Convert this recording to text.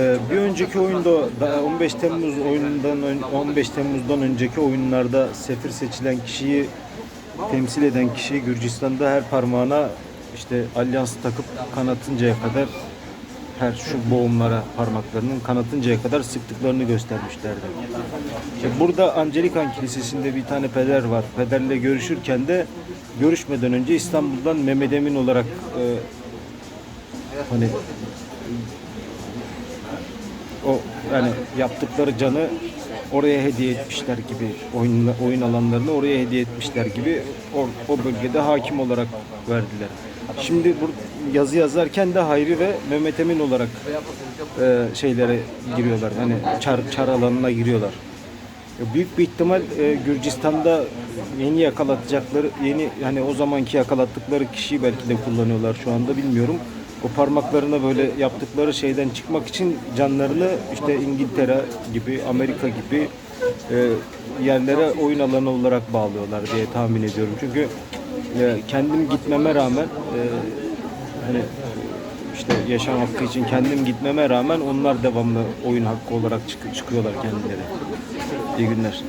Ee, Bir önceki oyunda da 15 Temmuz oyunundan ön- 15 Temmuz'dan önceki oyunlarda sefir seçilen kişiyi temsil eden kişi Gürcistan'da her parmağına işte alyans takıp kanatıncaya kadar her şu boğumlara parmaklarının kanatıncaya kadar sıktıklarını göstermişlerdi. İşte burada Angelikan Kilisesi'nde bir tane peder var. Pederle görüşürken de görüşmeden önce İstanbul'dan Mehmet Emin olarak e, hani yani yaptıkları canı oraya hediye etmişler gibi oyun oyun alanlarını oraya hediye etmişler gibi o, o bölgede hakim olarak verdiler. Şimdi bu yazı yazarken de Hayri ve Mehmet Emin olarak e, şeylere giriyorlar. Hani çar, çar alanına giriyorlar. Ya Büyük bir ihtimal e, Gürcistan'da yeni yakalatacakları, yeni hani o zamanki yakalattıkları kişiyi belki de kullanıyorlar şu anda bilmiyorum. O parmaklarına böyle yaptıkları şeyden çıkmak için canlarını işte İngiltere gibi, Amerika gibi e, yerlere oyun alanı olarak bağlıyorlar diye tahmin ediyorum. Çünkü e, kendim gitmeme rağmen e, hani işte yaşam hakkı için kendim gitmeme rağmen onlar devamlı oyun hakkı olarak çık- çıkıyorlar kendileri. İyi günler.